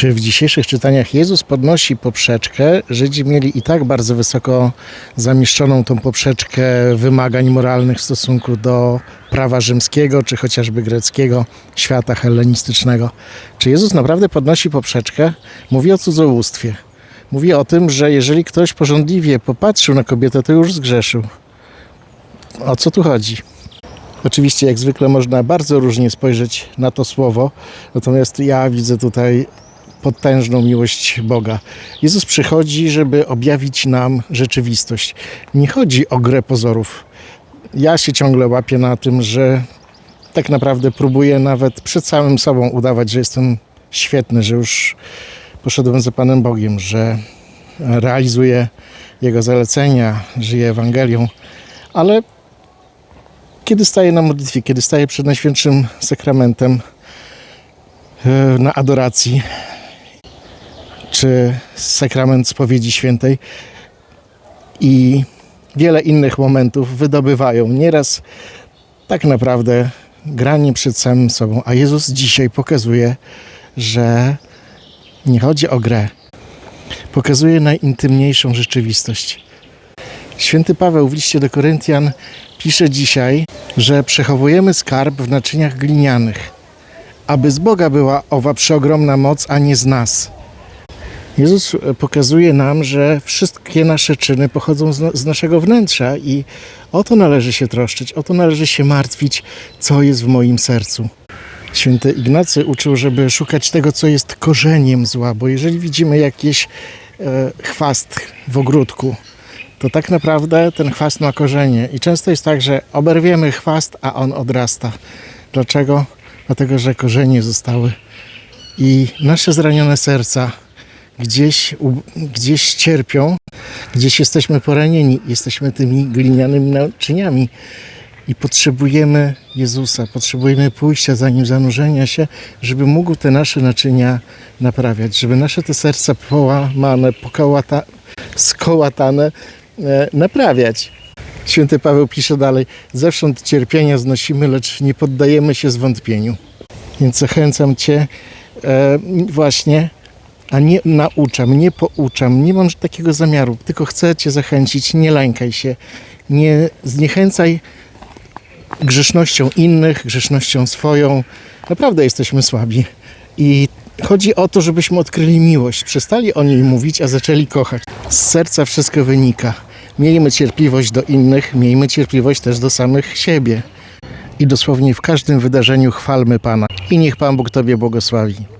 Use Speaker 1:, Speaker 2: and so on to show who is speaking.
Speaker 1: Czy w dzisiejszych czytaniach Jezus podnosi poprzeczkę? Żydzi mieli i tak bardzo wysoko zamieszczoną tą poprzeczkę wymagań moralnych w stosunku do prawa rzymskiego, czy chociażby greckiego, świata hellenistycznego. Czy Jezus naprawdę podnosi poprzeczkę? Mówi o cudzołóstwie. Mówi o tym, że jeżeli ktoś porządliwie popatrzył na kobietę, to już zgrzeszył. O co tu chodzi? Oczywiście, jak zwykle, można bardzo różnie spojrzeć na to słowo, natomiast ja widzę tutaj potężną miłość Boga. Jezus przychodzi, żeby objawić nam rzeczywistość. Nie chodzi o grę pozorów. Ja się ciągle łapię na tym, że tak naprawdę próbuję nawet przed samym sobą udawać, że jestem świetny, że już poszedłem za Panem Bogiem, że realizuję Jego zalecenia, żyję Ewangelią, ale kiedy staję na modlitwie, kiedy staję przed Najświętszym Sakramentem e, na adoracji, czy sakrament spowiedzi świętej i wiele innych momentów wydobywają nieraz tak naprawdę granie przed samym sobą. A Jezus dzisiaj pokazuje, że nie chodzi o grę. Pokazuje najintymniejszą rzeczywistość. Święty Paweł w liście do Koryntian pisze dzisiaj, że przechowujemy skarb w naczyniach glinianych, aby z Boga była owa przeogromna moc, a nie z nas. Jezus pokazuje nam, że wszystkie nasze czyny pochodzą z, z naszego wnętrza i o to należy się troszczyć, o to należy się martwić, co jest w moim sercu. Święty Ignacy uczył, żeby szukać tego, co jest korzeniem zła, bo jeżeli widzimy jakiś e, chwast w ogródku, to tak naprawdę ten chwast ma korzenie. I często jest tak, że oberwiemy chwast, a on odrasta. Dlaczego? Dlatego, że korzenie zostały. I nasze zranione serca gdzieś, gdzieś cierpią, gdzieś jesteśmy poranieni, jesteśmy tymi glinianymi naczyniami i potrzebujemy Jezusa, potrzebujemy pójścia za Nim, zanurzenia się, żeby mógł te nasze naczynia naprawiać, żeby nasze te serca połamane, pokołata, skołatane e, naprawiać. Święty Paweł pisze dalej, zewsząd cierpienia znosimy, lecz nie poddajemy się zwątpieniu. Więc zachęcam Cię e, właśnie, a nie nauczam, nie pouczam, nie mam takiego zamiaru, tylko chcę Cię zachęcić, nie lękaj się, nie zniechęcaj grzesznością innych, grzesznością swoją. Naprawdę jesteśmy słabi. I chodzi o to, żebyśmy odkryli miłość, przestali o niej mówić, a zaczęli kochać. Z serca wszystko wynika. Miejmy cierpliwość do innych, miejmy cierpliwość też do samych siebie. I dosłownie w każdym wydarzeniu chwalmy Pana. I niech Pan Bóg Tobie błogosławi.